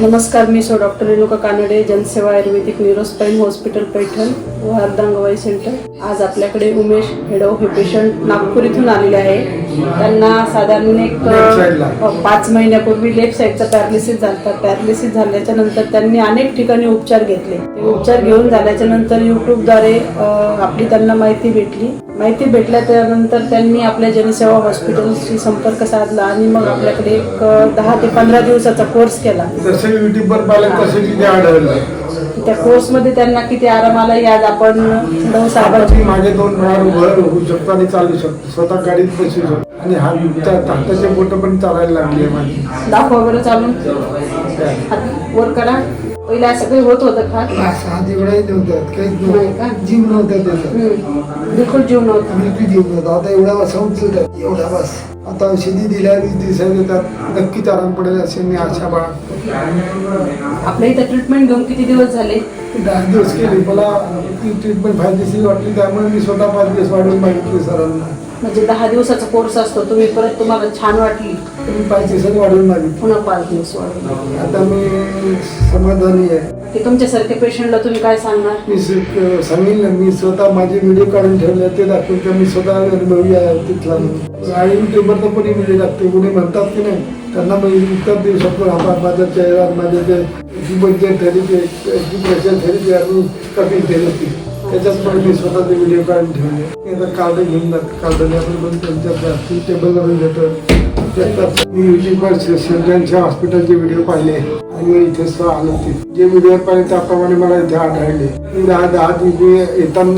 नमस्कार मी सो डॉक्टर रेणुका कानडे जनसेवा आयुर्वेदिक न्यूरोस्पाईन हॉस्पिटल पैठण व अर्धांगवाई सेंटर. आज आपल्याकडे उमेश हेडो हे पेशंट नागपूर इथून आलेले आहे. त्यांना साधारण एक पाच महिन्यापूर्वी लेफ्ट साईडचा पॅरालिसिस झाला. पॅरालिसिस झाल्याच्यानंतर त्यांनी अनेक ठिकाणी उपचार घेतले. ते उपचार घेऊन झाल्याच्यानंतर युट्यूबद्वारे आपली त्यांना माहिती भेटली. माहिती भेटल्या त्यानंतर त्यांनी आपल्या जनसेवा हॉस्पिटलशी संपर्क साधला आणि मग आपल्याकडे एक दहा ते पंधरा दिवसाचा कोर्स केला. त्या कोर्समध्ये त्यांना किती आराम आला आज आपण साहेबांची माझे दोन पाय उभं होऊ शकतो आणि चालू शकतो. स्वतः गाडीत बसू शकतो. आणि हा बोट पण चालायला लागले माझी. दाखवा बरं चालून. वर करा. पहिले असं काही होत होतं का? हात एवढाही नव्हतात काहीच? नव्हतं. जीव नव्हता त्याचा. हम्म. बिलकुल जीव नव्हता. बिलकुल जीव नव्हता. आता एवढा आहे. एवढा बस. आता औषधी दिल्या वीस दिवसात येतात नक्कीच आराम पडेल असे मी आशा बाळगतो. आपल्या इथं ट्रीटमेंट घेऊन किती दिवस झाले? दहा दिवस केली. मला ती ट्रीटमेंट फायदेशीर वाटली त्यामुळे मी स्वतः पाच दिवस वाढवून मागितले सरांना. म्हणजे दहा दिवसाचा कोर्स असतो तुम्ही परत तुम्हाला छान वाटली तुम्ही पाच दिवसांनी वाढवून मागितले पुन्हा पाच दिवस वाढवली आता मी समाधानी आहे. की तुमच्यासारख्या पेशंटला तुम्ही काय सांगणार? मी स- सांगेन ना मी स्वतः माझे व्हिडिओ काढून ठेवले ते दाखवून का मी स्वतः अनुभवी आहे तिथला. म्हणून. आणि युट्यूबवर पण व्हिडिओ टाकते कोणी म्हणतात की नाही त्यांना मी उत्तर देऊ शकतो हा माझा चेहरा माझे ते ॲक्युपंक्चर थेरपी थेरपी आणि कपिल थेरपी त्याच्याचमुळे मी स्वतःचे व्हिडिओ काढून ठेवले. ते कार्ड घेऊन जात. कार्डने आपण पण त्यांच्या टेबलवरून घेतो. त्याच्यात मी युट्यूबवर सर्जनच्या हॉस्पिटलचे व्हिडिओ पाहिले. आणि इथे सुद्धा आलो जे व्हिडिओ पाहिले त्याप्रमाणे मला इथे आढळले. दहा दहा दिवशी येताना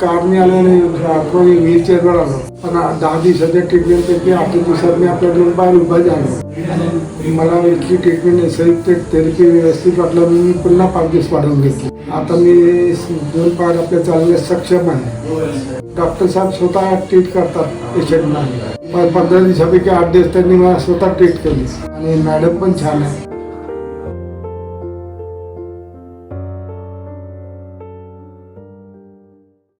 कारने आलो आणि आठवणी व्हील आलो पण दहा दिवसाच्या ट्रीटमेंटपैकी आठ दिवसात मी आपल्या दोन पाय उभा झालो. आणि मला इतकी ट्रीटमेंट संयुक्त थेरपी व्यवस्थित वाटलं मी पुन्हा पाच दिवस वाढवून घेतली. आता मी दोन पाय आपल्या चालण्यास सक्षम आहे. डॉक्टर साहेब स्वतः ट्रीट करतात पेशंटना पण पंधरा दिवसापैकी आठ दिवस त्यांनी मला स्वतः ट्रीट केली. आणि मॅडम पण छान आहे.